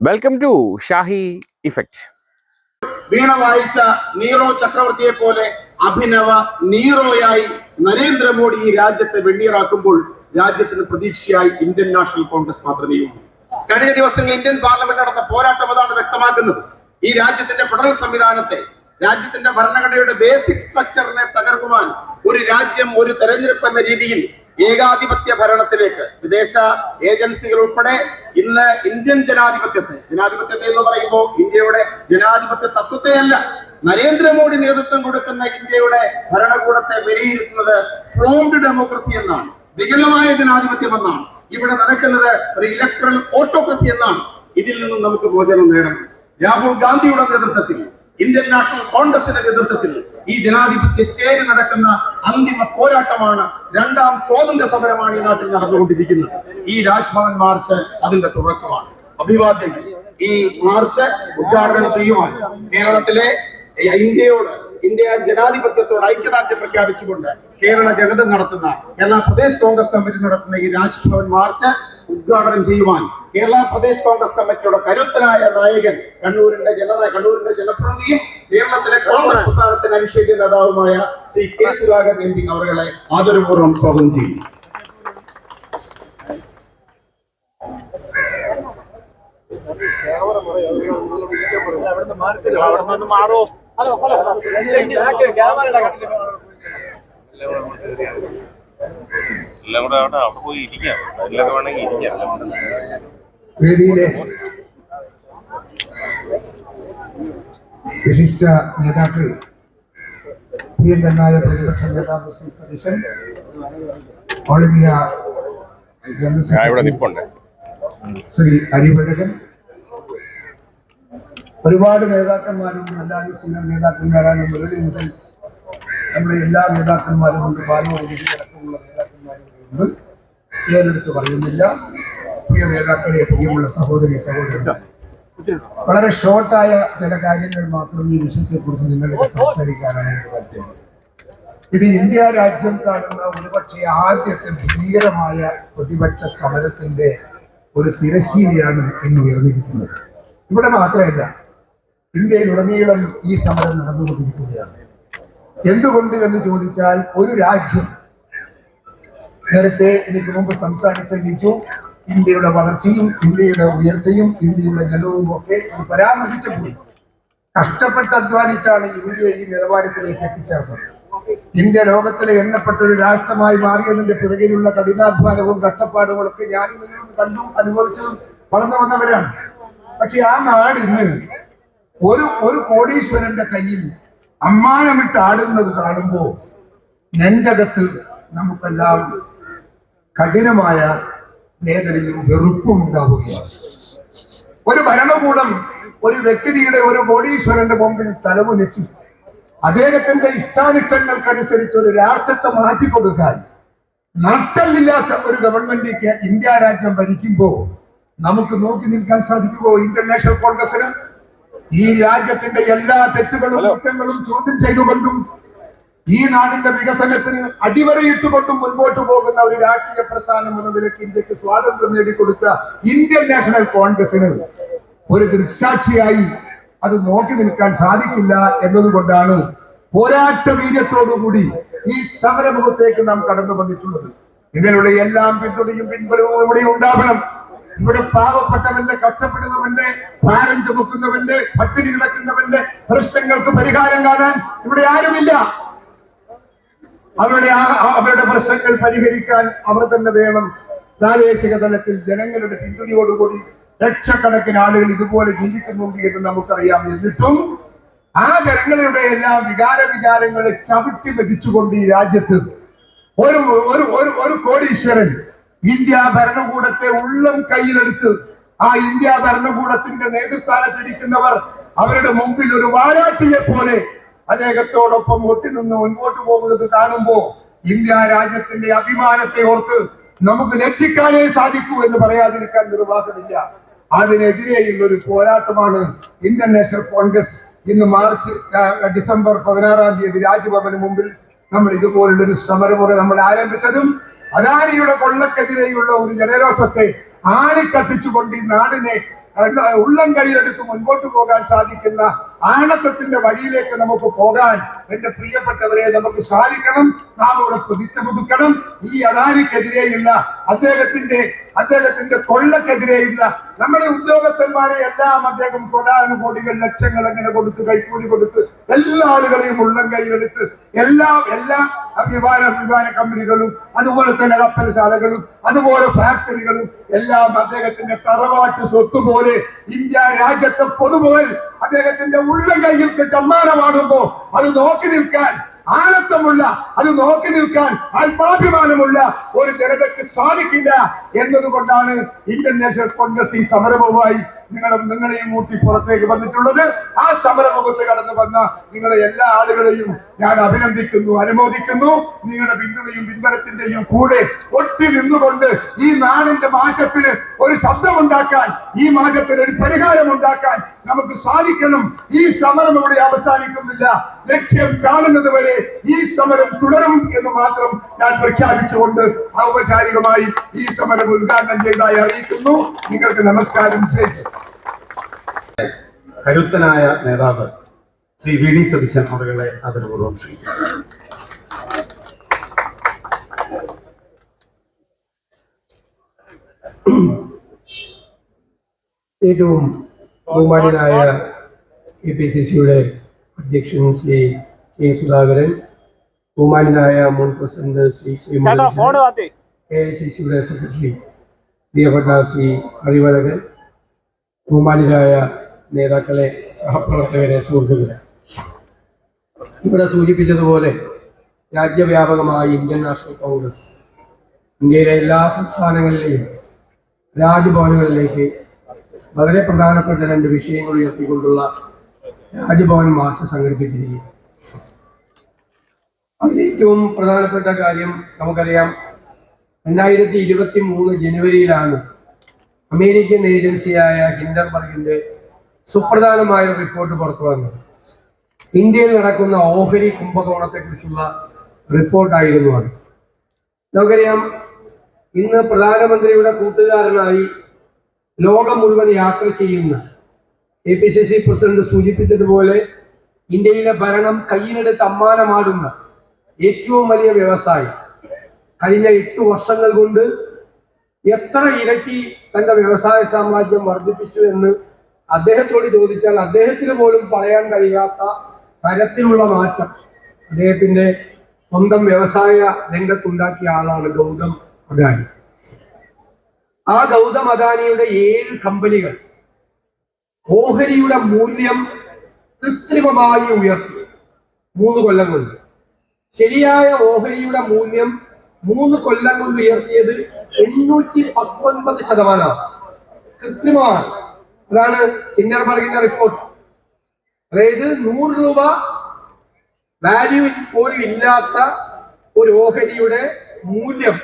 Welcome to Shahi effect വീണ വായിച്ച Nero ചക്രവർത്തിയെ പോലെ അഭിനവ നീറോയായി നരേന്ദ്രമോദി ഈ രാജ്യത്തെ വെണ്ണീറാക്കുമ്പോൾ രാജ്യത്തിന് പ്രതീക്ഷയായി ഇന്ത്യൻ നാഷണൽ കോൺഗ്രസ് മാത്രമേയുള്ളൂ കഴിഞ്ഞ ദിവസങ്ങളിൽ ഇന്ത്യൻ പാർലമെന്റ് നടന്ന പോരാട്ടം അതാണ് വ്യക്തമാക്കുന്നത്. ഈ രാജ്യത്തിന്റെ ഫെഡറൽ സംവിധാനത്തെ രാജ്യത്തിന്റെ ഭരണഘടനയുടെ ബേസിക് സ്ട്രക്ചറിനെ തകർക്കുവാൻ ഒരു രാജ്യം ഒരു തെരഞ്ഞെടുപ്പ് എന്ന രീതിയിൽ ഏകാധിപത്യ ഭരണത്തിലേക്ക് വിദേശ ഏജൻസികൾ ഉൾപ്പെടെ ഇന്ന് ഇന്ത്യൻ ജനാധിപത്യത്തെ ജനാധിപത്യത്തെ എന്ന് പറയുമ്പോൾ ഇന്ത്യയുടെ ജനാധിപത്യ തത്വത്തെയല്ല നരേന്ദ്രമോദി നേതൃത്വം കൊടുക്കുന്ന ഇന്ത്യയുടെ ഭരണകൂടത്തെ വിലയിരുത്തുന്നത് ഫ്ലോംഡ് ഡെമോക്രസി എന്നാണ് വികലമായ ജനാധിപത്യം എന്നാണ്. ഇവിടെ നടക്കുന്നത് ഒരു ഇലക്ട്രൽ ഓട്ടോക്രസി എന്നാണ്. ഇതിൽ നിന്നും നമുക്ക് മോചനം നേടണം. രാഹുൽ ഗാന്ധിയുടെ നേതൃത്വത്തിൽ ഇന്ത്യൻ നാഷണൽ കോൺഗ്രസിന്റെ നേതൃത്വത്തിൽ ഈ ജനാധിപത്യ ചേരി നടക്കുന്ന അന്തിമ പോരാട്ടമാണ് രണ്ടാം സ്വാതന്ത്ര്യ സമരമാണ് ഈ നാട്ടിൽ നടന്നുകൊണ്ടിരിക്കുന്നത്. ഈ രാജ്ഭവൻ മാർച്ച് അതിന്റെ തുടക്കമാണ്. അഭിവാദ്യങ്ങൾ. ഈ മാർച്ച് ഉദ്ഘാടനം ചെയ്യുവാൻ കേരളത്തിലെ ഇന്ത്യയോട് ഇന്ത്യ ജനാധിപത്യത്തോട് ഐക്യദാർഢ്യം പ്രഖ്യാപിച്ചുകൊണ്ട് കേരള ജനത നടത്തുന്ന കേരള പ്രദേശ് കോൺഗ്രസ് കമ്മിറ്റി നടത്തുന്ന ഈ രാജ്ഭവൻ മാർച്ച് ഉദ്ഘാടനം ചെയ്യുവാൻ കേരള പ്രദേശ് കോൺഗ്രസ് കമ്മിറ്റിയുടെ കരുത്തനായ നായകൻ കണ്ണൂരിന്റെ ജനത കണ്ണൂരിന്റെ ജനപ്രതിനിധിയും കേരളത്തിലെ കോൺഗ്രസ് പ്രസ്ഥാനത്തിന് അഭിഷേക നേതാവുമായ Shri K Sudhakaran M P അവരുടെ ആദരപൂർവം സ്വാഗതം ചെയ്യുന്നു എല്ലാം കൂടെ അവിടെ അവിടെ പോയി ഇരിക്കാം. സൈഡിലൊക്കെ വേണമെങ്കിൽ ഇരിക്കാം. വേദിയിലെ വിശിഷ്ട നേതാക്കൾ പ്രിയങ്കരനായ പ്രതിപക്ഷ നേതാവ് Shri Satheesan all India general secretary Shri Arivazhagan ഒരുപാട് നേതാക്കന്മാരും നല്ല സീനിയർ നേതാക്കന്മാരാണ് മുരളി മുതൽ നമ്മുടെ എല്ലാ നേതാക്കന്മാരും ഉണ്ട് അടക്കമുള്ള നേതാക്കന്മാരും ഉണ്ട് പേരെടുത്ത് പറയുന്നില്ല. പ്രിയ നേതാക്കളെ പ്രിയമുള്ള സഹോദരി സഹോദരന്മാരെ. വളരെ ഷോർട്ടായ ചില കാര്യങ്ങൾ മാത്രം ഈ വിഷയത്തെക്കുറിച്ച് നിങ്ങളുടെ സംസാരിക്കാനാണ് എനിക്ക് താല്പര്യം. ഇത് ഇന്ത്യ രാജ്യം കാണുന്ന ഒരുപക്ഷെ ആദ്യത്തെ ഭീകരമായ പ്രതിപക്ഷ സമരത്തിന്റെ ഒരു തിരശ്ശീലയാണ് ഇന്ന് ഉയർന്നിരിക്കുന്നത്. ഇവിടെ മാത്രമല്ല ഇന്ത്യയിലുടനീളം ഈ സമരം നടന്നുകൊണ്ടിരിക്കുകയാണ്. എന്തുകൊണ്ട് എന്ന് ചോദിച്ചാൽ ഒരു രാജ്യം നേരത്തെ എനിക്ക് മുമ്പ് സംസാരിച്ച ലിജു ഇന്ത്യയുടെ വളർച്ചയും ഇന്ത്യയുടെ ഉയർച്ചയും ഇന്ത്യയുടെ ജനവും ഒക്കെ പരാമർശിച്ചു പോയി. കഷ്ടപ്പെട്ട് അധ്വാനിച്ചാണ് ഇന്ത്യ ഈ നിലവാരത്തിലേക്ക് എത്തിച്ചേർന്നത്. ഇന്ത്യ ലോകത്തിലെ എണ്ണപ്പെട്ട ഒരു രാഷ്ട്രമായി മാറിയതിന്റെ പിറകിലുള്ള കഠിനാധ്വാനവും കഷ്ടപ്പാടുകളും ഒക്കെ ഞാനും നിങ്ങളും കണ്ടും അനുഭവിച്ചതും വളർന്നു വന്നവരാണ്. പക്ഷെ ആ നാട് ഇന്ന് ഒരു ഒരു കോടീശ്വരന്റെ കയ്യിൽ അമ്മാനമിട്ട് ആടുന്നത് കാണുമ്പോൾ നെഞ്ചകത്ത് നമുക്കെല്ലാം കഠിനമായ വേദനയും വെറുപ്പും ഉണ്ടാവുകയാണ്. ഒരു ഭരണകൂടം ഒരു വ്യക്തിയുടെ ഒരു കോടീശ്വരന്റെ മുമ്പിൽ തലമുനച്ച് അദ്ദേഹത്തിന്റെ ഇഷ്ടാനിഷ്ടങ്ങൾക്കനുസരിച്ച് ഒരു രാഷ്ട്രത്തെ മാറ്റിക്കൊടുക്കാൻ നട്ടല്ലില്ലാത്ത ഒരു ഗവൺമെന്റ് ഇന്ത്യ രാജ്യം ഭരിക്കുമ്പോൾ നമുക്ക് നോക്കി നിൽക്കാൻ സാധിക്കുമോ? ഇന്ത്യൻ നാഷണൽ കോൺഗ്രസിന് ഈ രാജ്യത്തിന്റെ എല്ലാ തെറ്റുകളും കുറ്റങ്ങളും ചോദ്യം ചെയ്തുകൊണ്ടും ഈ നാടിന്റെ വികസനത്തിന് അടിവരയിട്ടുകൊണ്ടും മുൻപോട്ട് പോകുന്ന ഒരു രാഷ്ട്രീയ പ്രസ്ഥാനം എന്ന നിലയ്ക്ക് ഇന്ത്യയ്ക്ക് സ്വാതന്ത്ര്യം നേടിക്കൊടുത്ത ഇന്ത്യൻ നാഷണൽ കോൺഗ്രസിന് ഒരു ദൃക്സാക്ഷിയായി അത് നോക്കി നിൽക്കാൻ സാധിക്കില്ല എന്നതുകൊണ്ടാണ് പോരാട്ട വീര്യത്തോടുകൂടി ഈ സമരമുഖത്തേക്ക് നാം കടന്നു വന്നിട്ടുള്ളത് ഇതിനുള്ള എല്ലാം പിന്തുണയും പിൻബലവും ഇവിടെ ഉണ്ടാവണം. ഇവിടെ പാവപ്പെട്ടവന്റെ കഷ്ടപ്പെടുന്നവന്റെ ഭാരം ചുമക്കുന്നവന്റെ പട്ടിണി കിടക്കുന്നവന്റെ പ്രശ്നങ്ങൾക്ക് പരിഹാരം കാണാൻ ഇവിടെ ആരുമില്ല. അവരുടെ അവരുടെ പ്രശ്നങ്ങൾ പരിഹരിക്കാൻ അവർ തന്നെ വേണം. പ്രാദേശിക തലത്തിൽ ജനങ്ങളുടെ പിന്തുണയോടുകൂടി ലക്ഷക്കണക്കിന് ആളുകൾ ഇതുപോലെ ജീവിക്കുന്നുണ്ട് എന്ന് നമുക്കറിയാം എന്നിട്ടും ആ ജനങ്ങളുടെ എല്ലാ വികാര വികാരങ്ങളെ ചവിട്ടി മെതിച്ചുകൊണ്ട് ഈ രാജ്യത്ത് ഒരു ഒരു ഒരു കോടീശ്വരൻ ഇന്ത്യ ഭരണകൂടത്തെ ഉള്ളം കയ്യിലെടുത്ത് ആ ഇന്ത്യ ഭരണകൂടത്തിന്റെ നേതൃസ്ഥാനത്തിരിക്കുന്നവർ അവരുടെ മുമ്പിൽ ഒരു വാരാട്ടിയെ പോലെ അദ്ദേഹത്തോടൊപ്പം ഒട്ടിനിന്ന് മുൻപോട്ട് പോകുന്നത് കാണുമ്പോ ഇന്ത്യ രാജ്യത്തിന്റെ അഭിമാനത്തെ ഓർത്ത് നമുക്ക് ലജ്ജിക്കാനേ സാധിക്കൂ എന്ന് പറയാതിരിക്കാൻ നിർവാഹമില്ല. അതിനെതിരെയുള്ള ഒരു പോരാട്ടമാണ് ഇന്ത്യൻ നാഷണൽ കോൺഗ്രസ്. ഇന്ന് മാർച്ച് ഡിസംബർ പതിനാറാം തീയതി രാജ്ഭവന് മുമ്പിൽ നമ്മൾ ഇതുപോലുള്ള ഒരു സമരമുറ നമ്മൾ ആരംഭിച്ചതും അദാനിയുടെ കൊള്ളക്കെതിരെയുള്ള ഒരു ജനരോഷത്തെ ആളിക്കത്തിച്ചുകൊണ്ട് ഈ നാടിനെ ഉള്ളം കൈയെടുത്ത് മുൻപോട്ട് പോകാൻ സാധിക്കുന്ന ആണത്വത്തിന്റെ വഴിയിലേക്ക് നമുക്ക് പോകാൻ എന്റെ പ്രിയപ്പെട്ടവരെ നമുക്ക് സാധിക്കണം. നാം ഇവിടെ പ്രതിജ്ഞ പുതുക്കണം ഈ അദാനിക്കെതിരെയുള്ള അദ്ദേഹത്തിന്റെ അദ്ദേഹത്തിന്റെ കൊള്ളക്കെതിരെയുള്ള നമ്മുടെ ഉദ്യോഗസ്ഥന്മാരെ എല്ലാം അദ്ദേഹം കൊടാനുകോടികൾ ലക്ഷങ്ങൾ അങ്ങനെ കൊടുത്ത് കൈക്കൂലി കൊടുത്ത് എല്ലാ ആളുകളെയും ഉള്ളം കൈയിലെടുത്ത് എല്ലാ എല്ലാ വിമാന വിമാന കമ്പനികളും അതുപോലെ തന്നെ കപ്പൽശാലകളും അതുപോലെ ഫാക്ടറികളും എല്ലാം അദ്ദേഹത്തിന്റെ തറവാട്ട് സ്വത്ത് പോലെ ഇന്ത്യ രാജ്യത്തെ പൊതുമുതൽ അദ്ദേഹത്തിന്റെ ഉള്ളം കൈയിൽ കിട്ടമാനമാണുമ്പോ അത് നോക്കി നിൽക്കാൻ ആനത്തമുള്ള അത് നോക്കി നിൽക്കാൻ അല്പാഭിമാനമുള്ള ഒരു ജനതയ്ക്ക് സാധിക്കില്ല എന്നതുകൊണ്ടാണ് ഇന്ത്യൻ നാഷണൽ കോൺഗ്രസ് ഈ സമരവുമായി നിങ്ങളും നിങ്ങളെയും കൂട്ടി പുറത്തേക്ക് വന്നിട്ടുള്ളത്. ആ സമരമുഖത്ത് കടന്നു വന്ന നിങ്ങളെ എല്ലാ ആളുകളെയും ഞാൻ അഭിനന്ദിക്കുന്നു അനുമോദിക്കുന്നു. നിങ്ങളുടെ പിന്തുണയും പിൻബലത്തിന്റെയും കൂടെ ഒട്ടി നിന്നുകൊണ്ട് ഈ നാടിന്റെ മാറ്റത്തിന് ഒരു ശബ്ദമുണ്ടാക്കാൻ ഈ മാറ്റത്തിന് ഒരു പരിഹാരം ഉണ്ടാക്കാൻ നമുക്ക് സാധിക്കണം. ഈ സമരം ഇവിടെ അവസാനിക്കുന്നില്ല. ലക്ഷ്യം കാണുന്നത് വരെ ഈ സമരം തുടരും എന്ന് മാത്രം ഞാൻ പ്രഖ്യാപിച്ചുകൊണ്ട് ഔപചാരികമായി ഈ സമരം ഉദ്ഘാടനം ചെയ്തതായി അറിയിക്കുന്നു. നിങ്ങൾക്ക് നമസ്കാരം. ചെയ്തു കരുത്തനായ നേതാവ് ശ്രീ വി ഡി സതീശൻ അവരുടെ ആദരപൂർവം ക്ഷണിക്കുന്നു. ഏറ്റവും ബഹുമാനായ കെ പി സി സിയുടെ അധ്യക്ഷൻ ശ്രീ കെ സുധാകരൻ ബഹുമാന്യനായ മുൻ president Shri Muraleedharan A I C സിയുടെ സെക്രട്ടറി പ്രിയപ്പെട്ട ശ്രീ അറിവഴകൻ ബഹുമാന്യരായ നേതാക്കളെ സഹപ്രവർത്തകരെ സുഹൃത്തുക്കളെ. ഇവിടെ സൂചിപ്പിച്ചതുപോലെ രാജ്യവ്യാപകമായി ഇന്ത്യൻ നാഷണൽ കോൺഗ്രസ് ഇന്ത്യയിലെ എല്ലാ സംസ്ഥാനങ്ങളിലെയും രാജ്ഭവനുകളിലേക്ക് വളരെ പ്രധാനപ്പെട്ട രണ്ട് വിഷയങ്ങൾ ഉയർത്തിക്കൊണ്ടുള്ള രാജ്ഭവൻ മാർച്ച് സംഘടിപ്പിച്ചിരിക്കുക അതിൽ ഏറ്റവും പ്രധാനപ്പെട്ട കാര്യം നമുക്കറിയാം. രണ്ടായിരത്തി ഇരുപത്തി മൂന്ന് ജനുവരിയിലാണ് അമേരിക്കൻ ഏജൻസിയായ ഹിൻഡർബർഗിന്റെ സുപ്രധാനമായ റിപ്പോർട്ട് പുറത്തു വന്നത്. ഇന്ത്യയിൽ നടക്കുന്ന ഓഹരി കുംഭകോണത്തെ കുറിച്ചുള്ള റിപ്പോർട്ടായിരുന്നു അത്. നമുക്കറിയാം ഇന്ന് പ്രധാനമന്ത്രിയുടെ കൂട്ടുകാരനായി ലോകം മുഴുവൻ യാത്ര ചെയ്യുന്ന A P C C president സൂചിപ്പിച്ചതുപോലെ ഇന്ത്യയിലെ ഭരണം കയ്യിലെടുത്ത് അമ്മാനമാടുന്ന ഏറ്റവും വലിയ വ്യവസായി. കഴിഞ്ഞ എട്ട് വർഷങ്ങൾ കൊണ്ട് എത്ര ഇരട്ടി തന്റെ വ്യവസായ സാമ്രാജ്യം വർദ്ധിപ്പിച്ചു എന്ന് അദ്ദേഹത്തോട് ചോദിച്ചാൽ അദ്ദേഹത്തിന് പോലും പറയാൻ കഴിയാത്ത തരത്തിലുള്ള മാറ്റം അദ്ദേഹത്തിന്റെ സ്വന്തം വ്യവസായ രംഗത്തുണ്ടാക്കിയ ആളാണ് ഗൗതം അദാനി. ആ ഗൗതം അദാനിയുടെ ഏഴ് കമ്പനികൾ ഓഹരിയുടെ മൂല്യം കൃത്രിമമായി ഉയർത്തി. മൂന്ന് കൊല്ലം കൊണ്ട്. ശരിയായ ഓഹരിയുടെ മൂല്യം മൂന്ന് കൊല്ലം കൊണ്ട് ഉയർത്തിയത് എണ്ണൂറ്റി പത്തൊൻപത് ശതമാനമാണ്. കൃത്രിമമാണ്. അതാണ് പറയുന്ന റിപ്പോർട്ട് അതായത് നൂറ് രൂപ വാല്യൂ പോലും ഇല്ലാത്ത ഒരു ഓഹരിയുടെ മൂല്യം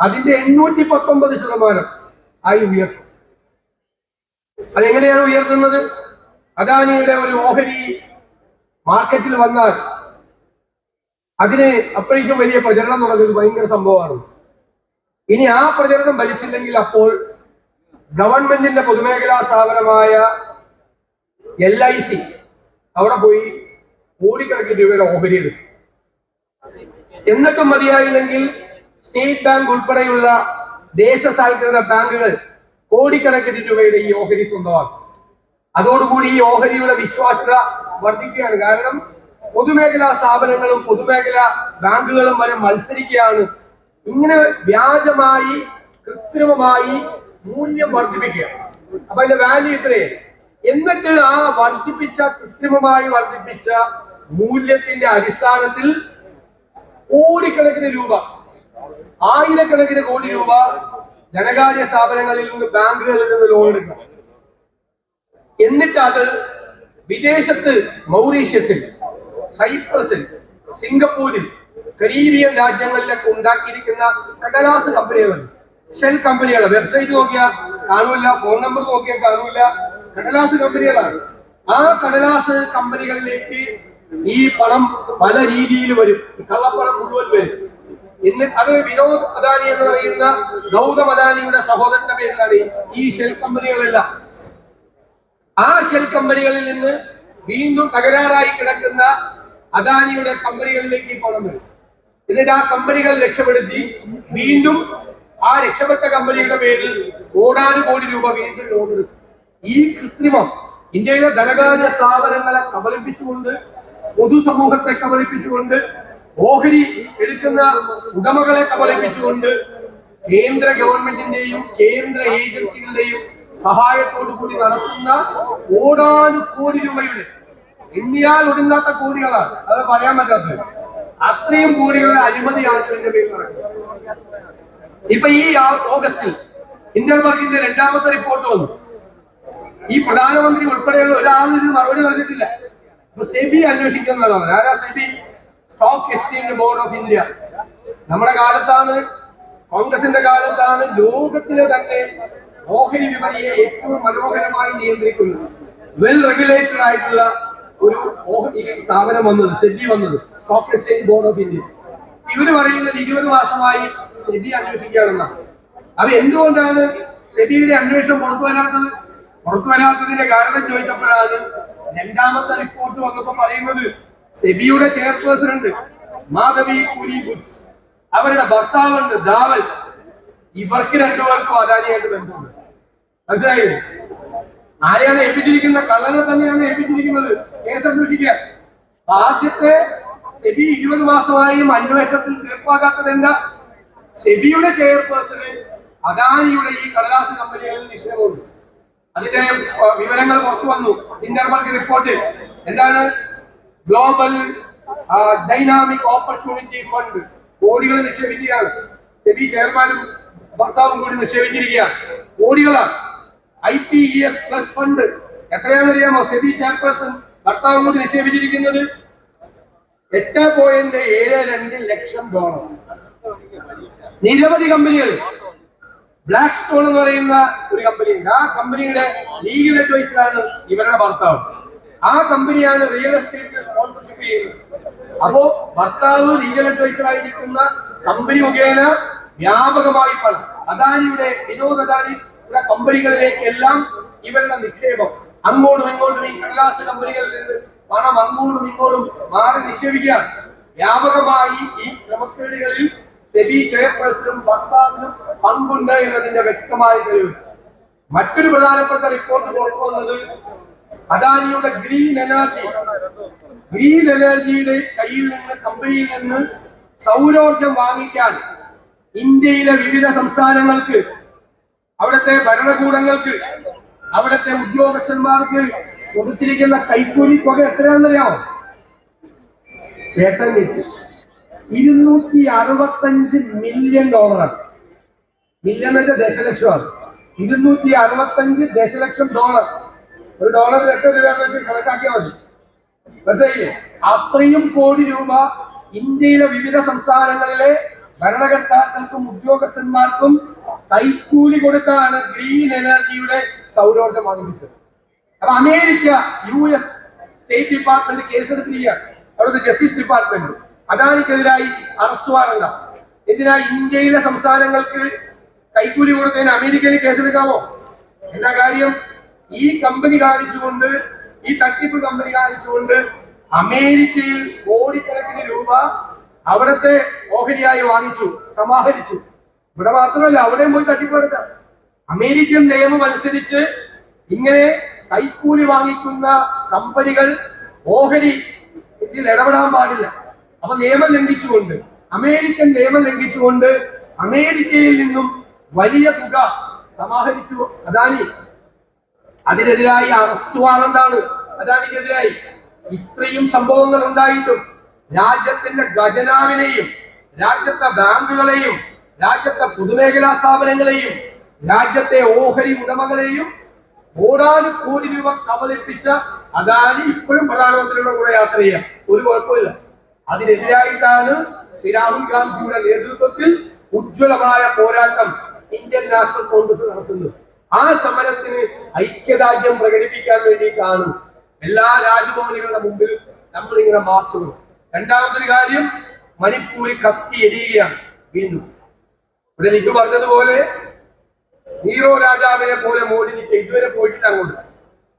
അതിന്റെ എണ്ണൂറ്റി പത്തൊമ്പത് ശതമാനം ആയി ഉയർത്തും അതെങ്ങനെയാണ് ഉയർത്തുന്നത്? അദാനിയുടെ ഒരു ഓഹരി മാർക്കറ്റിൽ വന്നാൽ അതിന് അപ്പോഴേക്കും വലിയ പ്രചരണം നടന്നത് ഭയങ്കര സംഭവമാണ്. ഇനി ആ പ്രചരണം ഭരിച്ചില്ലെങ്കിൽ അപ്പോൾ ഗവൺമെന്റിന്റെ പൊതുമേഖലാ സ്ഥാപനമായ എൽ ഐ സി അവിടെ പോയി കോടിക്കണക്കിന് രൂപയുടെ ഓഹരി എടുക്കും. എന്നിട്ടും മതിയായില്ലെങ്കിൽ സ്റ്റേറ്റ് ബാങ്ക് ഉൾപ്പെടെയുള്ള ദേശസാൽകൃത ബാങ്കുകൾ കോടിക്കണക്കിന് രൂപയുടെ ഈ ഓഹരി സ്വന്തമാക്കും. അതോടുകൂടി ഈ ഓഹരിയുടെ വിശ്വാസ്യത വർദ്ധിക്കുകയാണ്. കാരണം പൊതുമേഖലാ സ്ഥാപനങ്ങളും പൊതുമേഖലാ ബാങ്കുകളും വരെ മത്സരിക്കുകയാണ്. ഇങ്ങനെ വ്യാജമായി കൃത്രിമമായി മൂല്യം വർദ്ധിപ്പിക്കുക. അപ്പൊ അതിന്റെ വാല്യൂ ഇത്രയേ. എന്നിട്ട് ആ വർദ്ധിപ്പിച്ച കൃത്രിമമായി വർദ്ധിപ്പിച്ച മൂല്യത്തിന്റെ അടിസ്ഥാനത്തിൽ കോടിക്കണക്കിന് രൂപ ആയിരക്കണക്കിന് കോടി രൂപ ധനകാര്യ സ്ഥാപനങ്ങളിൽ നിന്ന് ബാങ്കുകളിൽ നിന്ന് ലോൺ എടുക്കണം എന്നിട്ട് അത് വിദേശത്ത് മൗറീഷ്യസിൽ സൈപ്രസിൽ സിംഗപ്പൂരിൽ കരീബിയൻ രാജ്യങ്ങളിലൊക്കെ ഉണ്ടാക്കിയിരിക്കുന്ന കടലാസ് കമ്പനികൾ ഷെൽ കമ്പനികൾ വെബ്സൈറ്റ് നോക്കിയാൽ കാണൂല ഫോൺ നമ്പർ നോക്കിയാൽ കാണൂല കടലാസ് കമ്പനികളാണ് ആ കടലാസ് കമ്പനികളിലേക്ക് ഈ പണം പല രീതിയിൽ വരും. കള്ളപ്പണം മുഴുവൻ വരും. ഇന്ന് അത് വിനോദ് അദാനി എന്ന് പറയുന്ന ഗൗതം അദാനിയുടെ സഹോദരന്റെ പേരിലാണ് ഈ ഷെൽ കമ്പനികളെല്ലാം ആ ഷെൽ കമ്പനികളിൽ നിന്ന് വീണ്ടും തകരാറായി കിടക്കുന്ന അദാനിയുടെ കമ്പനികളിലേക്ക് പണം വരും. എന്നിട്ട് ആ കമ്പനികൾ രക്ഷപ്പെടുത്തി വീണ്ടും ആ രക്ഷപ്പെട്ട കമ്പനിയുടെ പേരിൽ കോടാനുകോടി രൂപ വീണ്ടും ലോൺ എടുക്കും. ഈ കൃത്രിമം ഇന്ത്യയിലെ ധനകാര്യ സ്ഥാപനങ്ങളെ കബളിപ്പിച്ചുകൊണ്ട് പൊതുസമൂഹത്തെ കബളിപ്പിച്ചുകൊണ്ട് ഓഹരി എടുക്കുന്ന ഉടമകളെ കബളിപ്പിച്ചുകൊണ്ട് കേന്ദ്ര ഗവൺമെന്റിന്റെയും കേന്ദ്ര ഏജൻസികളുടെയും സഹായത്തോടു കൂടി നടത്തുന്ന കോടാനു കോടി രൂപയുടെ എണ്ണിയാൽ ഒടുങ്ങാത്ത കോടികളാണ്. അത് പറയാൻ പറ്റാത്തത്. അത്രയും കോടികളുടെ അഴിമതിയാണ് ഇതിന്റെ പേരിൽ ഇപ്പൊ ഈ ഓഗസ്റ്റിൽ ഹിൻഡൻബർഗിന്റെ രണ്ടാമത്തെ റിപ്പോർട്ട് വന്നു. ഈ പ്രധാനമന്ത്രി ഉൾപ്പെടെയുള്ള ഒരാളും ഇതിന് മറുപടി പറഞ്ഞിട്ടില്ല. ഇപ്പൊ സെബി അന്വേഷിക്കുന്നതാണ് ആരാ SEBI? Stock exchange board of India നമ്മുടെ കാലത്താണ് കോൺഗ്രസിന്റെ കാലത്താണ് ലോകത്തിലെ തന്നെ ഓഹരി വിപണിയെ ഏറ്റവും മനോഹരമായി നിയന്ത്രിക്കുന്നത്. വെൽ റെഗുലേറ്റഡ് ആയിട്ടുള്ള ഒരു സ്ഥാപനം വന്നത് സെബി വന്നത് stock exchange board of India ഇവർ പറയുന്നത് ഇരുപത് മാസമായി സെബി അന്വേഷിക്കുകയാണെന്നാണ് അത് എന്തുകൊണ്ടാണ് സെബിയുടെ അന്വേഷണം പുറത്തു വരാത്തത് പുറത്തു വരാത്തതിന്റെ കാരണം ചോദിച്ചപ്പോഴാണ് രണ്ടാമത്തെ റിപ്പോർട്ട് വന്നപ്പോ പറയുന്നത് സെബിയുടെ ചെയർപേഴ്സൺ ഉണ്ട് മാധവി പുരി ബുച്ച് അവരുടെ ഭർത്താവുണ്ട് ധാവൽ. ഇവർക്ക് രണ്ടുപേർക്കും അദാനിയായിട്ട് ബന്ധമുണ്ട്. മനസ്സിലായില്ലേ? ആരെയാണ് ഏൽപ്പിച്ചിരിക്കുന്നത്? കള്ളനെ തന്നെയാണ് ഏൽപ്പിച്ചിരിക്കുന്നത്. കേസ് അന്വേഷിക്കാൻ. ആദ്യത്തെ സെബി ഇരുപത് മാസമായും അന്വേഷണത്തിൽ തീർപ്പാകാത്തതെന്താ സെബിയുടെ ചെയർപേഴ്സണ് അദാനിയുടെ ഈ കടലാസ് കമ്പനികളിൽ നിക്ഷേപമുണ്ട്. അതിന്റെ വിവരങ്ങൾ പുറത്തു വന്നു. ഇന്റർമർക്ക് റിപ്പോർട്ടിൽ. എന്താണ്? ഗ്ലോബൽ ഡൈനാമിക് ഓപ്പർച്യൂണിറ്റി ഫണ്ട് കോടികൾ നിക്ഷേപിക്കുകയാണ്. സെബി ചെയർമാനും ഭർത്താവും കൂടി നിക്ഷേപിച്ചിരിക്കുകയാണ്. കോടികളാണ്. I P E S plus fund. എത്രയാണെന്നറിയാമോ? SEBI chairperson ഭർത്താവ് കൂടി നിക്ഷേപിച്ചിരിക്കുന്നത്. എട്ട് പോയിന്റ് ഏഴ് രണ്ട് ലക്ഷം ഡോളർ. നിരവധി കമ്പനികൾ. ബ്ലാക്ക് സ്റ്റോൺ എന്ന് പറയുന്ന ഒരു കമ്പനി ഉണ്ട് ആ കമ്പനിയുടെ ലീഗൽ അഡ്വൈസറാണ് ഇവരുടെ ഭർത്താവ്. ആ കമ്പനിയാണ് റിയൽ എസ്റ്റേറ്റ് സ്പോൺസർഷിപ്പ് ചെയ്യുന്നത്. അപ്പോ ഭർത്താവ് ലീഗൽ അഡ്വൈസർ ആയിരിക്കുന്ന കമ്പനി മുഖേന വ്യാപകമായി പണം. അദാനിയുടെ വിനോദ് അദാനിയുടെ കമ്പനികളിലേക്ക് എല്ലാം ഇവരുടെ നിക്ഷേപം. അങ്ങോട്ടും ഇങ്ങോട്ടും ഈ കടലാസ് കമ്പനികളിൽ നിന്ന് പണം അങ്ങോട്ടും ഇങ്ങോട്ടും മാറി നിക്ഷേപിക്കുക വ്യാപകമായി ഈ ക്രമക്കേടുകളിൽ സെബി ചെയർപേഴ്സണും ഭർത്താവിനും പങ്കുണ്ട് എന്നതിന്റെ വ്യക്തമായ തെളിവ്. മറ്റൊരു പ്രധാനപ്പെട്ട റിപ്പോർട്ട് പുറത്തു വന്നത് അദാനിയുടെ ഗ്രീൻ എനർജി. ഗ്രീൻ എനർജിയുടെ കയ്യിൽ നിന്ന് കമ്പനിയിൽ നിന്ന് സൗരോർജം വാങ്ങിക്കാൻ ഇന്ത്യയിലെ വിവിധ സംസ്ഥാനങ്ങൾക്ക് അവിടുത്തെ ഭരണകൂടങ്ങൾക്ക് അവിടുത്തെ ഉദ്യോഗസ്ഥന്മാർക്ക് കൊടുത്തിരിക്കുന്ന കൈക്കൂലി തുക എത്രയാണെന്നറിയാമോ കേട്ടൻ ഇരുന്നൂറ്റി അറുപത്തഞ്ച് മില്യൺ ഡോളറാണ് മില്യൺ എന്ന ദശലക്ഷമാണ്. ഇരുന്നൂറ്റി അറുപത്തഞ്ച് ദശലക്ഷം ഡോളർ ഒരു ഡോളർ എത്ര രൂപ കണക്കാക്കിയാൽ മതി. മനസ്സിലായില്ലേ? അത്രയും കോടി രൂപ ഇന്ത്യയിലെ വിവിധ സംസ്ഥാനങ്ങളിലെ ഭരണകർത്താക്കൾക്കും ഉദ്യോഗസ്ഥന്മാർക്കും കൈക്കൂലി കൊടുത്താണ് ഗ്രീൻ എനർജിയുടെ സൗരോർജം വാങ്ങിച്ചത് അപ്പൊ America U S state department കേസെടുത്തിരിക്കുകയാണ് അവിടുത്തെ ജസ്റ്റിസ് ഡിപ്പാർട്ട്മെന്റ്. അദാനിക്കെതിരായി അറസ്റ്റ് വാറണ്ട. എന്തിനാ ഇന്ത്യയിലെ സംസ്ഥാനങ്ങൾക്ക് കൈക്കൂലി കൊടുത്തതിന് അമേരിക്കയിൽ കേസെടുക്കാമോ എന്നാ കാര്യം? ഈ കമ്പനി കാണിച്ചുകൊണ്ട് ഈ തട്ടിപ്പ് കമ്പനി കാണിച്ചുകൊണ്ട് അമേരിക്കയിൽ കോടിക്കണക്കിന് രൂപ അവിടുത്തെ ഓഹരിയായി വാങ്ങിച്ചു സമാഹരിച്ചു. ഇവിടെ മാത്രമല്ല അവിടെയും പോയി തട്ടിപ്പെടുത്താം അമേരിക്കൻ നിയമം അനുസരിച്ച് ഇങ്ങനെ കൈക്കൂലി വാങ്ങിക്കുന്ന കമ്പനികൾ ഓഹരി ഇതിൽ ഇടപെടാൻ പാടില്ല. അപ്പൊ നിയമം ലംഘിച്ചുകൊണ്ട് അമേരിക്കൻ നിയമം ലംഘിച്ചുകൊണ്ട് അമേരിക്കയിൽ നിന്നും വലിയ തുക സമാഹരിച്ചു അദാനി. അതിനെതിരായി അറസ്റ്റ് വാറണ്ടാണ് അദാനിക്കെതിരായി. ഇത്രയും സംഭവങ്ങൾ ഉണ്ടായിട്ടും രാജ്യത്തിന്റെ ഖജനാവിനെയും രാജ്യത്തെ ബാങ്കുകളെയും രാജ്യത്തെ പൊതുമേഖലാ സ്ഥാപനങ്ങളെയും രാജ്യത്തെ ഓഹരി ഉടമകളെയും ഓടാനും കോടി രൂപ കബളിപ്പിച്ച അദാനി ഇപ്പോഴും പ്രധാനമന്ത്രിയുടെ കൂടെ യാത്ര ചെയ്യാം. ഒരു കുഴപ്പമില്ല. അതിനെതിരായിട്ടാണ് ശ്രീ രാഹുൽ ഗാന്ധിയുടെ നേതൃത്വത്തിൽ ഉജ്ജ്വലമായ പോരാട്ടം ഇന്ത്യൻ നാഷണൽ കോൺഗ്രസ് നടത്തുന്നത്. ആ സമരത്തിന് ഐക്യദാർഢ്യം പ്രകടിപ്പിക്കാൻ വേണ്ടിയിട്ടാണ് എല്ലാ രാജ്ഭവനുകളുടെ മുമ്പിൽ നമ്മൾ ഇങ്ങനെ മാർച്ച് നടത്തും. രണ്ടാമതൊരു കാര്യം മണിപ്പൂരിൽ കത്തി എരിയുകയാണ് വീണ്ടും. ഇവിടെ ലിഖു പറഞ്ഞതുപോലെ നീറോ രാജാവിനെ പോലെ മോഡിനിക്ക് ഇതുവരെ പോയിട്ടില്ല അങ്ങോട്ട്.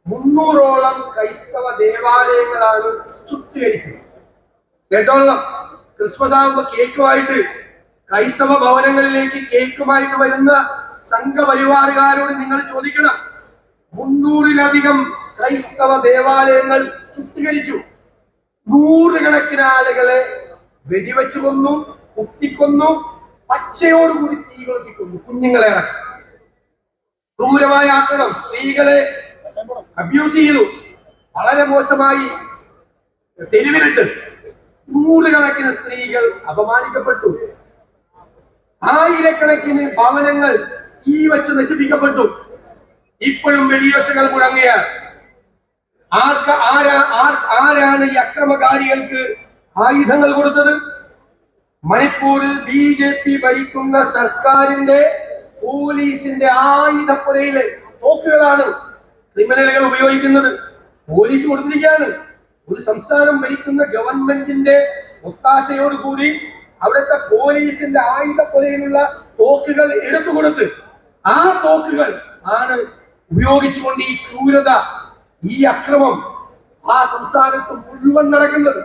മുന്നൂറോളം ക്രൈസ്തവ ദേവാലയങ്ങളാണ് ചുട്ടുകരിച്ചത് കേട്ടോളം ക്രിസ്മസ് ആകുമ്പോ കേക്കുമായിട്ട് ക്രൈസ്തവ ഭവനങ്ങളിലേക്ക് കേക്കുമായിട്ട് വരുന്ന സംഘപരിവാറുകാരോട് നിങ്ങൾ ചോദിക്കണം. മുന്നൂറിലധികം ക്രൈസ്തവ ദേവാലയങ്ങൾ ചുട്ടുകരിച്ചു നൂറുകണക്കിന് ആളുകളെ വെടിവെച്ച് കൊന്നു കുത്തിക്കൊന്നു പച്ചയോടുകൂടി തീ കൊത്തിക്കൊന്നു കുഞ്ഞുങ്ങളെ ക്രൂരമായ ആക്രമണം സ്ത്രീകളെ അബ്യൂസ് ചെയ്തു. വളരെ മോശമായി തെരുവിലിട്ട് നൂറുകണക്കിന് സ്ത്രീകൾ അപമാനിക്കപ്പെട്ടു. ആയിരക്കണക്കിന് ഭവനങ്ങൾ തീ വെച്ച് നശിപ്പിക്കപ്പെട്ടു. ഇപ്പോഴും വെടിയൊച്ചകൾ മുഴങ്ങിയാൽ ആർക്ക് ആരാ ആരാണ് ഈ അക്രമകാരികൾക്ക് ആയുധങ്ങൾ കൊടുത്തത്? മണിപ്പൂരിൽ ബി ജെ പി ഭരിക്കുന്ന സർക്കാരിന്റെ പോലീസിന്റെ ആയുധപ്പുരയിലെ തോക്കുകളാണ് ക്രിമിനലുകൾ ഉപയോഗിക്കുന്നത്. പോലീസ് കൊടുത്തിരിക്കുകയാണ്. ഒരു സംസ്ഥാനം ഭരിക്കുന്ന ഗവൺമെന്റിന്റെ ഒത്താശയോടുകൂടി അവിടുത്തെ പോലീസിന്റെ ആയുധപ്പുരയിലുള്ള തോക്കുകൾ എടുത്തു കൊടുത്ത് ആ തോക്കുകൾ ആണ് ഉപയോഗിച്ചുകൊണ്ട് ഈ ക്രൂരത ഈ അക്രമം ആ സംസ്ഥാനത്ത് മുഴുവൻ നടക്കുന്നത്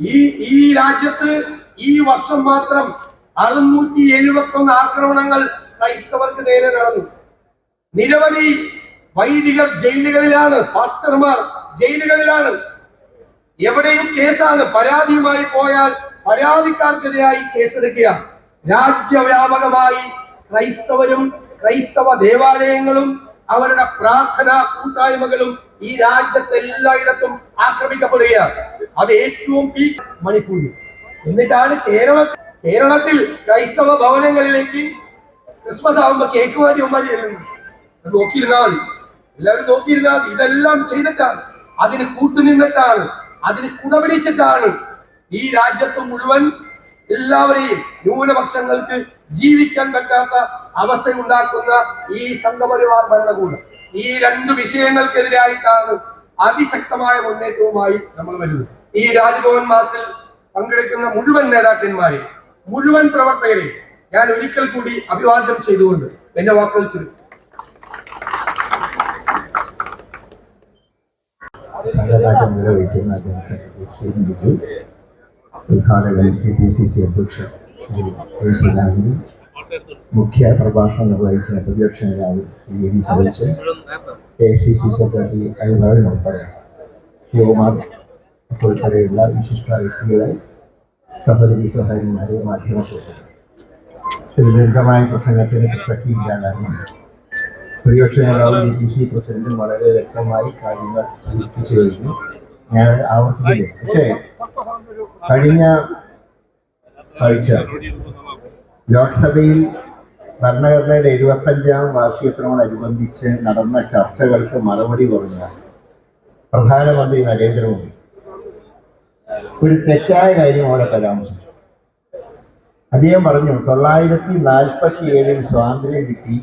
ഈ ഈ രാജ്യത്ത് ഈ വർഷം മാത്രം അറുന്നൂറ്റി എഴുപത്തി ഒന്ന് ആക്രമണങ്ങൾ ക്രൈസ്തവർക്ക് നേരെ നടന്നു. നിരവധി വൈദികർ ജയിലുകളിലാണ് പാസ്റ്റർമാർ ജയിലുകളിലാണ്. എവിടെയും കേസാണ്. പരാതിയുമായി പോയാൽ പരാതിക്കാർക്കെതിരായി കേസെടുക്കുക. രാജ്യവ്യാപകമായി ക്രൈസ്തവരും ക്രൈസ്തവ ദേവാലയങ്ങളും അവരുടെ പ്രാർത്ഥനാ കൂട്ടായ്മകളും ഈ രാജ്യത്തെ എല്ലായിടത്തും ആക്രമിക്കപ്പെടുകയാണ്. അത് ഏറ്റവും പീക്ക് മണിപ്പൂരിൽ എന്നിട്ടാണ് കേരള കേരളത്തിൽ ക്രൈസ്തവ ഭവനങ്ങളിലേക്ക് ക്രിസ്മസ് ആകുമ്പോ കേക്ക് മാറ്റി ഉമ്മാരി ചെല്ലുന്നത് നോക്കിയിരുന്നാൽ എല്ലാവരും നോക്കിയിരുന്നാൽ ഇതെല്ലാം ചെയ്തിട്ടാണ്. അതിന് കൂട്ടുനിന്നിട്ടാണ്. അതിന് കുടപിടിച്ചിട്ടാണ് ഈ രാജ്യത്ത് മുഴുവൻ എല്ലാവരെയും ന്യൂനപക്ഷങ്ങൾക്ക് ജീവിക്കാൻ പറ്റാത്ത അവസ്ഥയുണ്ടാക്കുന്ന ഈ സംഘപരിവാർ ഭരണകൂടം. ഈ രണ്ട് വിഷയങ്ങൾക്കെതിരായിട്ടാണ് അതിശക്തമായ മുന്നേറ്റവുമായി നമ്മൾ വരുന്നത്. ഈ രാജ്ഭവൻ മാർച്ചിൽ പങ്കെടുക്കുന്ന മുഴുവൻ നേതാക്കന്മാരെ മുഴുവൻ പ്രവർത്തകരെ ഞാൻ ഒരിക്കൽ കൂടി അഭിവാദ്യം ചെയ്തുകൊണ്ട് എന്റെ വാക്കുകൾ ബിജു ഉദ്ഘാടകൻ കെ പി സി സി അധ്യക്ഷൻ സുധാകരൻ മുഖ്യ പ്രഭാഷണം നിർവഹിച്ച പ്രതിപക്ഷ നേതാവ് Shri V. D. Satheesan A C C secretary അഴിമറൻ ഉൾപ്പെടെ ശിവകുമാർ ഉൾപ്പെടെയുള്ള വിശിഷ്ട വ്യക്തികളെ സഹോദരി സഹോദരന്മാരെ മാധ്യമ സുഹൃത്തുക്കൾ ഒരു ദീർഘമായ പ്രസംഗത്തിന് പ്രസക്തിയില്ല കാരണം പ്രതിപക്ഷ നേതാവ് ബി പി സി. പ്രസിഡന്റും വളരെ വ്യക്തമായി കാര്യങ്ങൾ സൂചിപ്പിച്ചു കഴിഞ്ഞു. ഞാൻ ആവർത്തിക്കില്ല പക്ഷേ കഴിഞ്ഞ ആഴ്ച ലോക്സഭയിൽ ഭരണഘടനയുടെ എഴുപത്തഞ്ചാം വാർഷികത്തിനോടനുബന്ധിച്ച് നടന്ന ചർച്ചകൾക്ക് മറുപടി പറഞ്ഞ പ്രധാനമന്ത്രി നരേന്ദ്രമോദി. ഒരു തെറ്റായ കാര്യം അവിടെ പരാമർശിച്ചു. അദ്ദേഹം പറഞ്ഞു തൊള്ളായിരത്തി നാൽപ്പത്തി ഏഴിൽ സ്വാതന്ത്ര്യം കിട്ടി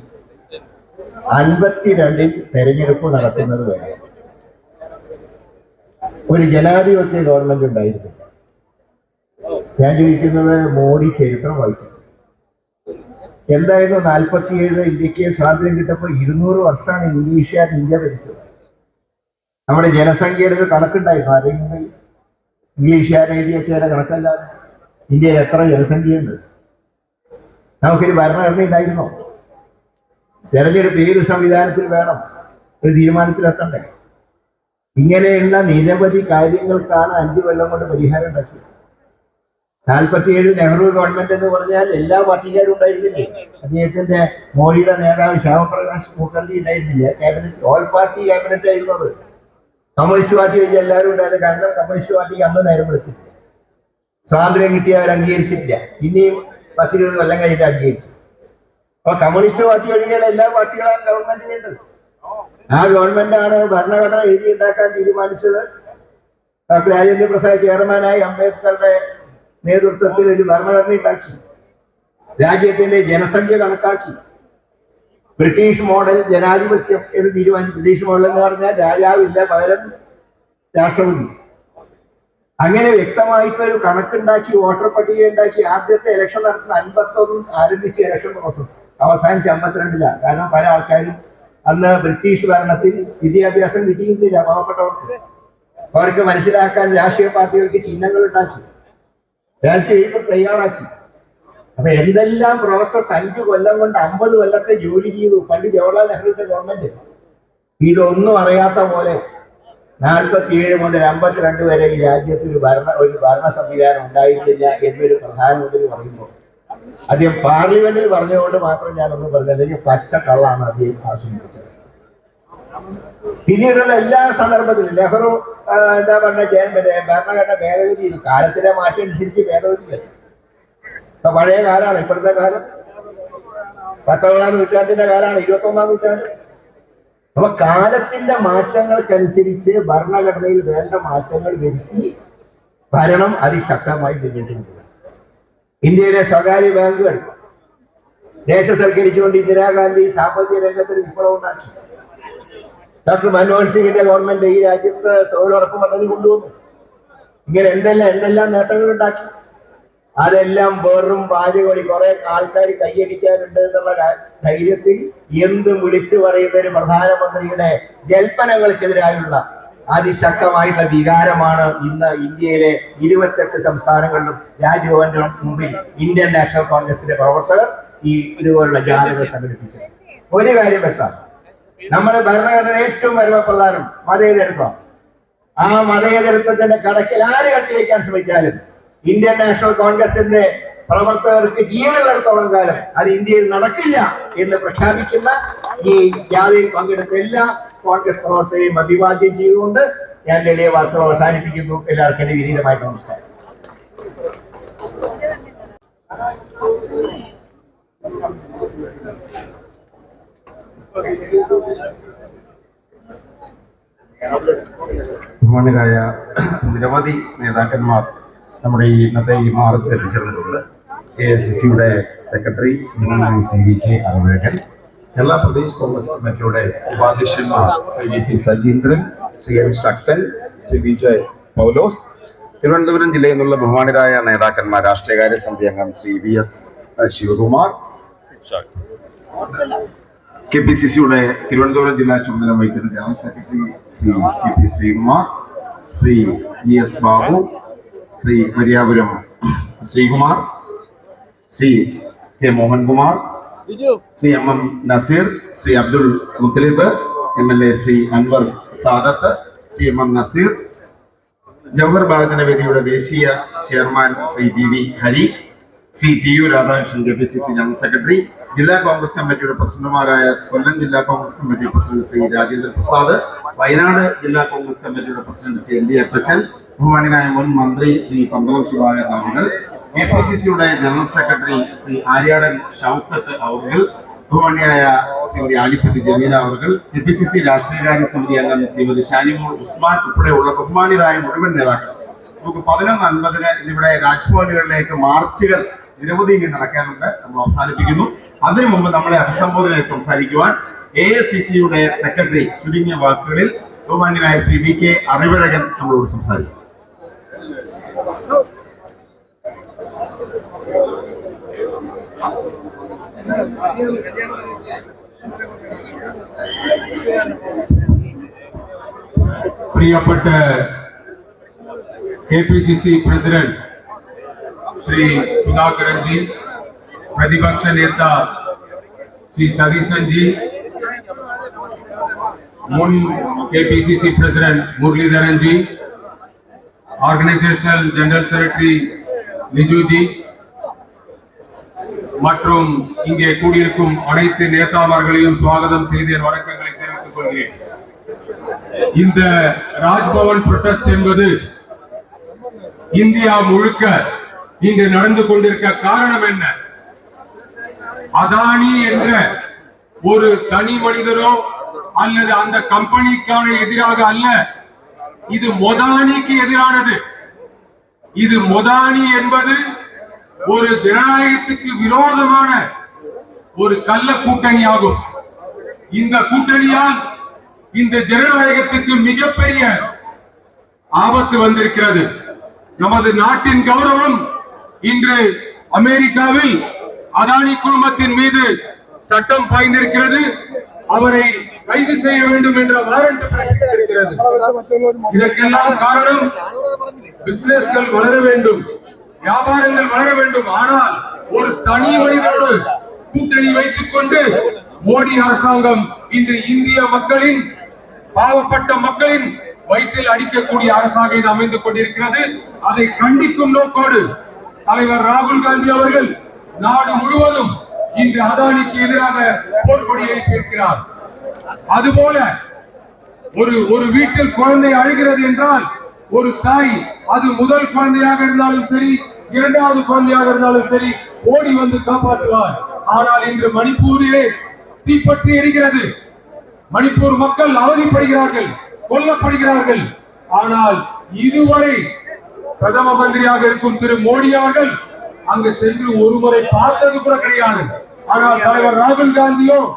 അൻപത്തിരണ്ടിൽ തെരഞ്ഞെടുപ്പ് നടത്തുന്നത് വരെ. ഒരു ജനാധിപത്യ ഗവൺമെന്റ് ഉണ്ടായിരുന്നു ഞാൻ ചോദിക്കുന്നത് മോഡി ചരിത്രം വായിച്ചു എന്തായിരുന്നു നാൽപ്പത്തിയേഴ് ഇന്ത്യയ്ക്ക് സ്വാതന്ത്ര്യം കിട്ടപ്പോൾ ഇരുന്നൂറ് വർഷമാണ് ഇംഗ്ലീഷുകാർ ഇന്ത്യ ഭരിച്ചത്? നമ്മുടെ ജനസംഖ്യയുടെ ഒരു കണക്കുണ്ടായിരുന്നു. ആരെങ്കിലും ഇംഗ്ലീഷുകാരെ എഴുതിയ ചില കണക്കല്ലാതെ ഇന്ത്യയിൽ എത്ര ജനസംഖ്യയുണ്ട്? നമുക്കൊരു ഭരണഘടന ഉണ്ടായിരുന്നോ? തെരഞ്ഞെടുപ്പ് ഏത് സംവിധാനത്തിൽ വേണം? ഒരു തീരുമാനത്തിലെത്തണ്ടേ ഇങ്ങനെയുള്ള നിരവധി കാര്യങ്ങൾക്കാണ് അഞ്ചു കൊല്ലം കൊണ്ട് പരിഹാരം ഉണ്ടാക്കിയത്. നാൽപ്പത്തിയേഴ് നെഹ്റു ഗവൺമെന്റ് എന്ന് പറഞ്ഞാൽ എല്ലാ പാർട്ടിക്കാരും ഉണ്ടായിരുന്നില്ലേ? അദ്ദേഹത്തിന്റെ മോഡിയുടെ നേതാവ് ശ്യാമപ്രകാശ് മുഖർജി ഉണ്ടായിരുന്നില്ല? ക്യാബിനറ്റ് ഓൾ പാർട്ടി ക്യാബിനറ്റ് ആയിരുന്നു അത്. കമ്മ്യൂണിസ്റ്റ് പാർട്ടി വെച്ച് എല്ലാവരും ഉണ്ടായത് കാരണം കമ്മ്യൂണിസ്റ്റ് പാർട്ടിക്ക് അന്ന് നേരം എടുത്തില്ല സ്വാതന്ത്ര്യം കിട്ടിയ അവർ അംഗീകരിച്ചിട്ടില്ല. ഇനിയും പത്തിരുപത് കൊല്ലം കഴിഞ്ഞിട്ട് അംഗീകരിച്ചു. അപ്പൊ കമ്മ്യൂണിസ്റ്റ് പാർട്ടി ഒഴികെയുള്ള എല്ലാ പാർട്ടികളും ഗവൺമെന്റിലുണ്ട് ആ ഗവൺമെന്റാണ് ഭരണഘടന എഴുതിയുണ്ടാക്കാൻ തീരുമാനിച്ചത്. രാജേന്ദ്ര പ്രസാദ് ചെയർമാനായി അംബേദ്കറുടെ നേതൃത്വത്തിൽ ഒരു ഭരണഘടന ഉണ്ടാക്കി. രാജ്യത്തിന്റെ ജനസംഖ്യ കണക്കാക്കി. ബ്രിട്ടീഷ് മോഡൽ ജനാധിപത്യം എന്ന് തീരുമാനിച്ചു. ബ്രിട്ടീഷ് മോഡൽ എന്ന് പറഞ്ഞാൽ രാജാവില്ല പകരം രാഷ്ട്രപതി. അങ്ങനെ വ്യക്തമായിട്ടൊരു കണക്കുണ്ടാക്കി വോട്ടർ പട്ടിക ഉണ്ടാക്കി ആദ്യത്തെ ഇലക്ഷൻ നടത്തുന്ന അൻപത്തൊന്ന് ആരംഭിച്ച ഇലക്ഷൻ പ്രോസസ് അവസാനിച്ച് അമ്പത്തിരണ്ടിലാണ് കാരണം പല ആൾക്കാരും അന്ന് ബ്രിട്ടീഷ് ഭരണത്തിൽ വിദ്യാഭ്യാസം കിട്ടിയിരുന്നില്ല പാവപ്പെട്ടവർക്ക്. അവർക്ക് മനസ്സിലാക്കാൻ രാഷ്ട്രീയ പാർട്ടികൾക്ക് ചിഹ്നങ്ങൾ ഉണ്ടാക്കി. രാഷ്ട്രീയ പേപ്പർ തയ്യാറാക്കി. അപ്പൊ എന്തെല്ലാം പ്രോസസ് അഞ്ചു കൊല്ലം കൊണ്ട് അമ്പത് കൊല്ലത്തെ ജോലി ചെയ്തു. പണ്ട് ജവഹർലാൽ നെഹ്റുവിന്റെ ഗവൺമെന്റ് ഇതൊന്നും അറിയാത്ത പോലെ നാൽപ്പത്തിയേഴ് മുതൽ അമ്പത്തിരണ്ട് വരെ ഈ രാജ്യത്ത് ഒരു ഭരണ ഒരു ഭരണ സംവിധാനം ഉണ്ടായിരുന്നില്ല എന്നൊരു പ്രധാനമന്ത്രി പറയുമ്പോൾ. അദ്ദേഹം പാർലമെന്റിൽ പറഞ്ഞുകൊണ്ട് മാത്രം ഞാനൊന്നും പറഞ്ഞു അല്ലെങ്കിൽ പച്ച കള്ളാണ് അദ്ദേഹം ആസ്വദിച്ചത് പിന്നീടുള്ള എല്ലാ സന്ദർഭത്തിലും നെഹ്റു എന്താ പറഞ്ഞ ഭരണഘടന ഭേദഗതി കാലത്തിന്റെ മാറ്റം അനുസരിച്ച് ഭേദഗതി വരും ഇപ്പൊ പഴയ കാലമാണ് ഇപ്പോഴത്തെ കാലം. പത്തൊമ്പതാം നൂറ്റാണ്ടിന്റെ കാലമാണ് ഇരുപത്തി ഒന്നാം നൂറ്റാണ്ട്. അപ്പൊ കാലത്തിന്റെ മാറ്റങ്ങൾക്കനുസരിച്ച് ഭരണഘടനയിൽ വേണ്ട മാറ്റങ്ങൾ വരുത്തി ഭരണം അതിശക്തമായി പിന്നിട്ടുണ്ട് ഇന്ത്യയിലെ സ്വകാര്യ ബാങ്കുകൾ ദേശസൽക്കരിച്ചുകൊണ്ട് ഇന്ദിരാഗാന്ധി സാമ്പത്തിക രംഗത്തിന് വിപ്ലവം ഉണ്ടാക്കി. ഡോക്ടർ മൻമോഹൻ സിംഗിന്റെ ഗവൺമെന്റ് ഈ രാജ്യത്ത് തൊഴിലുറപ്പ് പദ്ധതി കൊണ്ടുവന്നു. ഇങ്ങനെ എന്തെല്ലാം എന്തെല്ലാം നേട്ടങ്ങൾ ഉണ്ടാക്കി. അതെല്ലാം വെറും വാചകോടി കുറെ ആൾക്കാർ കൈയടിക്കാനുണ്ട് എന്നുള്ള ധൈര്യത്തിൽ എന്ത് വിളിച്ചു പറയുന്ന ഒരു പ്രധാനമന്ത്രിയുടെ ജൽപ്പനങ്ങൾക്കെതിരായുള്ള അതിശക്തമായിട്ടുള്ള വികാരമാണ് ഇന്ന് ഇന്ത്യയിലെ ഇരുപത്തെട്ട് സംസ്ഥാനങ്ങളിലും രാജ്ഭവന്റെ മുമ്പിൽ ഇന്ത്യൻ നാഷണൽ കോൺഗ്രസിന്റെ പ്രവർത്തകർ ഈ ഇതുപോലുള്ള ജാഥകൾ സംഘടിപ്പിച്ചത്. ഒരു കാര്യം വ്യക്തം. നമ്മുടെ ഭരണഘടന ഏറ്റവും പരമപ്രധാനം മതേതരത്വം. ആ മതേതരത്വത്തിന്റെ കടക്കിൽ ആര് കത്തിവെക്കാൻ ശ്രമിച്ചാലും ഇന്ത്യൻ നാഷണൽ കോൺഗ്രസിന്റെ പ്രവർത്തകർക്ക് ജീവനുള്ളിടത്തോളം കാലം അത് ഇന്ത്യയിൽ നടക്കില്ല എന്ന് പ്രഖ്യാപിക്കുന്ന ഈ ജാഥയിൽ പങ്കെടുത്ത എല്ലാ കോൺഗ്രസ് പ്രവർത്തകരെയും അഭിവാദ്യം ചെയ്തുകൊണ്ട് ഞാൻ എളിയ വാർത്തകൾ അവസാനിപ്പിക്കുന്നു. എല്ലാവർക്കും എന്റെ വിനീതമായിട്ട് നമസ്കാരം. ബഹുമാന്യരായ നിരവധി നേതാക്കന്മാർ നമ്മുടെ ഈ ഇന്നത്തെ ഈ മാർച്ച് എത്തിച്ചേർന്നിട്ടുണ്ട്. കെ എസ് എസ് സിയുടെ secretary C V K Arivazhagan Kerala Pradesh Congress committee ഉപാധ്യക്ഷന്മാർ Shri V P Sajeendran Shri N Sakthan Shri Vijay Paulose Thiruvananthapuram ജില്ലയിൽ നിന്നുള്ള ബഹുമാനരായ നേതാക്കന്മാർ രാഷ്ട്രീയകാര്യ സമിതി അംഗം Shri V S Sivakumar. K P C സിയുടെ തിരുവനന്തപുരം ജില്ലാ ചുമതല വഹിക്കുന്ന general secretary Shri K P Sreekumar Shri G S Babu Shri Mariyapuram Sreekumar Shri K Mohankumar Shri M M Naseer Shri Abdul Muthalib M L A Shri Anwar Sadath Shri M M Naseer Jawahar Balajana വേദിയുടെ ദേശീയ chairman Shri G V Hari Shri T U Radhakrishnan K P C C general secretary ജില്ലാ കോൺഗ്രസ് കമ്മിറ്റിയുടെ പ്രസിഡന്റുമാരായ കൊല്ലം ജില്ലാ Congress committee president Shri Rajendra Prasad Wayanad ജില്ലാ കോൺഗ്രസ് കമ്മിറ്റിയുടെ president Shri N D Appachan ബഹുമാനായ മുൻ മന്ത്രി ശ്രീ പന്തളം സുധാകർ അവർ കെ പി സി സിയുടെ ജനറൽ സെക്രട്ടറി ശ്രീ ആര്യാടൻ ഷൗക്കത്ത് അവർ ബഹുമാനിയായ ശ്രീമതി ആലിപ്പറ്റി ജമീല അവർ കെ പി സി സി രാഷ്ട്രീയകാര്യ സമിതി അംഗം ശ്രീമതി ഷാനിമോൾ ഉസ്മാൻ ഉൾപ്പെടെയുള്ള ബഹുമാനിയായ മുഴുവൻ നേതാക്കൾ നമുക്ക് പതിനൊന്ന് അൻപതിന് ഇവിടെ രാജ്ഭവനുകളിലേക്ക് മാർച്ചുകൾ നിരവധി നടക്കാനുണ്ട്. നമ്മൾ അവസാനിപ്പിക്കുന്നു. അതിനു മുമ്പ് നമ്മളെ അഭിസംബോധന സംസാരിക്കുവാൻ എ എസ് സി സിയുടെ സെക്രട്ടറി ചുരുങ്ങിയ വാക്കുകളിൽ ബഹുമാന്യനായ ശ്രീ വി കെ അറിവഴകൻ നമ്മളോട് സംസാരിക്കും. പ്രിയപ്പെട്ട K P C C president Shri Sudhakaran ప్రతిపక్ష నేత శ్రీ సతీశన్ జీ మున్ KPCC president Muraleedharan ji organisational general secretary நிஜுஜி மற்றும் இங்கே கூடியிருக்கும் அனைத்து நேதாமார்களையும் சுவாகதம் செய்து என் வணக்கங்களை தெரிவித்துக் கொள்கிறேன். இந்த ராஜ்பவன் புரொட்டஸ்ட் என்பது இந்தியா முழுக்க இங்கு நடந்து கொண்டிருக்க காரணம் என்ன? அதானி என்ற ஒரு தனி மனிதரோ அல்லது அந்த கம்பெனிக்கான எதிராக அல்ல. இது மொதானிக்கு எதிரானது. இது மொதானி என்பது ஒரு ஜனநாயகத்துக்கு விரோதமான ஒரு கள்ள கூட்டணி ஆகும். இந்த கூட்டணியால் இந்த ஜனநாயகத்துக்கு மிகப்பெரிய ஆபத்து வந்திருக்கிறது. நமது நாட்டின் கௌரவம் இன்று அமெரிக்காவில் அதானி குழுமத்தின் மீது சட்டம் பாய்ந்திருக்கிறது. அவரை கைது செய்ய வேண்டும் என்ற வாரண்ட் பிறப்பித்திருக்கிறது. இதற்கெல்லாம் காரணம் பிசினஸ்கள் வளர வேண்டும் வியாபாரங்கள் வளர வேண்டும். ஆனால் ஒரு தனி மனிதனோடு கூட்டணி வைத்துக் கொண்டு மோடி அரசாங்கம் இன்று இந்திய மக்களின் பாவப்பட்ட மக்களின் வயிற்றில் அடிக்கக்கூடிய அரசாக இது அமைந்து கொண்டிருக்கிறது. அதை கண்டிக்கும் நோக்கோடு தலைவர் ராகுல் காந்தி அவர்கள் நாடு முழுவதும் இன்று அதானிக்கு எதிராக போர்க்கொடி எழுப்பியிருக்கிறார் அதுபோல ஒரு ஒரு வீட்டில் குழந்தை அழுகிறது என்றால் ஒரு தாய் அது முதல் குழந்தையாக இருந்தாலும் சரி இரண்டாவது குழந்தையாக இருந்தாலும் சரி ஓடி வந்து காப்பாற்றுவார். ஆனால் இன்று மணிப்பூரிலே தீப்பற்றி எரிகிறது. மணிப்பூர் மக்கள் அவதிப்படுகிறார்கள் கொல்லப்படுகிறார்கள். ஆனால் இதுவரை பிரதம மந்திரியாக இருக்கும் திரு மோடி அவர்கள் அங்கு சென்று ஒருமுறை பார்த்தது கூட கிடையாது. ஆனால் தலைவர் ராகுல் காந்தியும்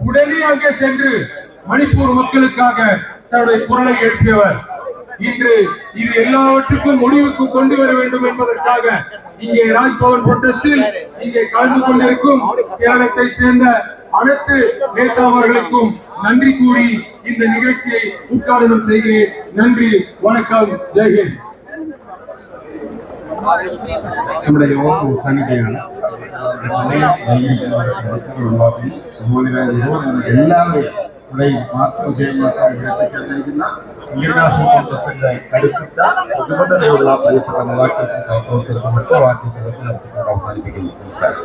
உடனே அங்கே சென்று மணிப்பூர் மக்களுக்காக தன்னுடைய குரலை எழுப்பியவர். இன்று இது எல்லாவற்றுக்கும் முடிவுக்கு கொண்டு வர வேண்டும் என்பதற்காக இங்கே ராஜ்பவன் புரொட்டஸ்டில் இங்கே கலந்து கொண்டிருக்கும் கேரளத்தை சேர்ந்த அனைத்து நேதாவர்களுக்கும் நன்றி கூறி இந்த நிகழ்ச்சியை உட்காரணம் செய்கிறேன் நன்றி வணக்கம் ஜெய்ஹிந்த் നമ്മുടെ യോഗം അവസാനിക്കുകയാണ്. വൈകിട്ടുള്ളതിന് സഹോദരായ നിരവധി എല്ലാവരും ഇവിടെ മാർച്ച് വിജയമാക്കാൻ ഇവിടെ എത്തിച്ചേർന്നിരിക്കുന്ന ഇന്ത്യൻ നാഷണൽ കോൺഗ്രസിന്റെ കരുത്തുറ്റ പ്രതിബദ്ധതയുള്ള പ്രിയപ്പെട്ട നേതാക്കൾക്കും സഹപ്രവർത്തകർക്കും ഒറ്റ വാക്കിൽ പ്രവർത്തനം അവസാനിപ്പിക്കുന്നു നമസ്കാരം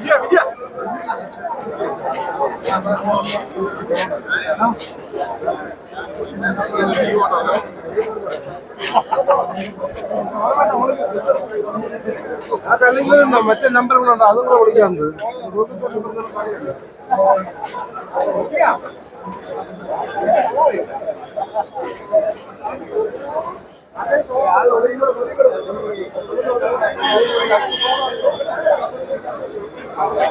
Viens, viens. മറ്റേ നമ്പർ കൂടെ ഉണ്ട് അതും കൂടെ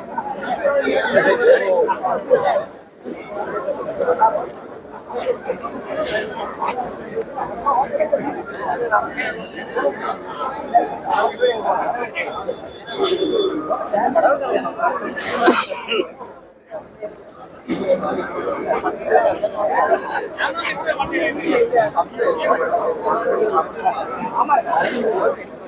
আমার